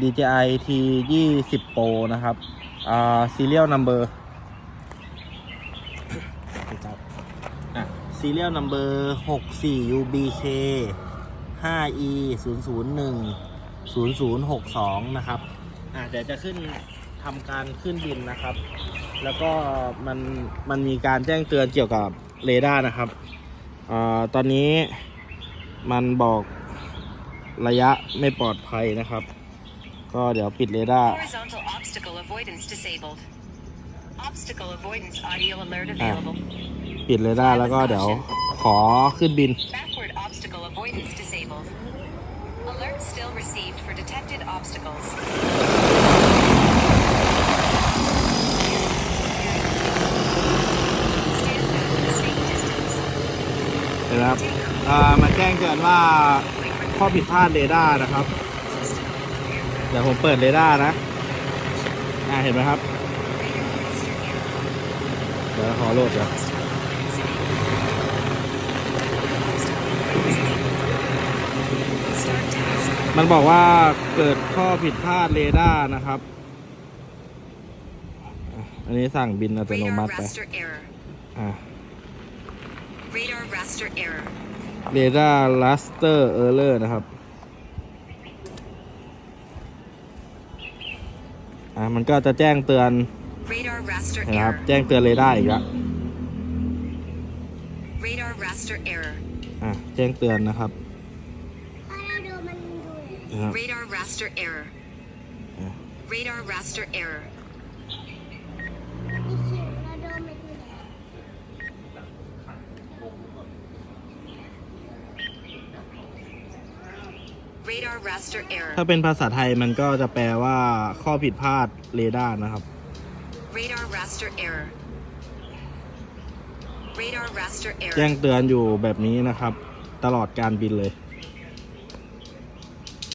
DJI T 20 Pro นะครับ อ่า serial number อะ serial number 64 UBK 5E 001 0062 นะครับ อะเดี๋ยวจะขึ้นทำการขึ้นบินนะครับ แล้วก็มันมันมีการแจ้งเตือนเกี่ยวกับเรดาร์นะครับอ่าตอนนี้มันบอกระยะไม่ปลอดภัยนะครับ ก็เดี๋ยวปิดเรดาร์ Horizontal obstacle avoidance disabled. Obstacle avoidance audio alert อะ available. ปิดเรดาร์แล้วก็เดี๋ยวขอขึ้นบิน Backward obstacle avoidance disabled. Alert still received for detected obstacles. Stand back a safe distance. เห็นะครับอ่ามาแจ้งเตือนว่าข้อผิดพลาดเรดาร์นะครับ เดี๋ยวผมเปิดเรดาร์นะอ่าเห็นไหมครับ เดี๋ยวขอโหลดเดี๋ยวมันบอกว่าเกิดข้อผิดพลาดเรดาร์นะครับอะอันนี้สั่งบินอัตโน Radar มัติไป raster error. อ่า Radar raster error. เรดาร์ลัสเตอร์เออร์เลอร์นะครับ อ่ามันก็จะแจ้งเตือน Radar raster นะครับ error. แจ้งเตือนเรดาร์อีกแล้ว Radar raster error. อ่าแจ้งเตือนนะครับถ้าเราดูมันดูนะครับ Radar raster error. Yeah. Radar raster error. มีเขียนเราดูมันดูแล้ว Radar raster error. ถ้าเป็นภาษาไทยมันก็จะแปลว่าข้อผิดพลาดเรดาร์นะครับ Radar raster error. Radar raster แจ้ง error. เตือนอยู่แบบนี้นะครับ ตลอดการบินเลย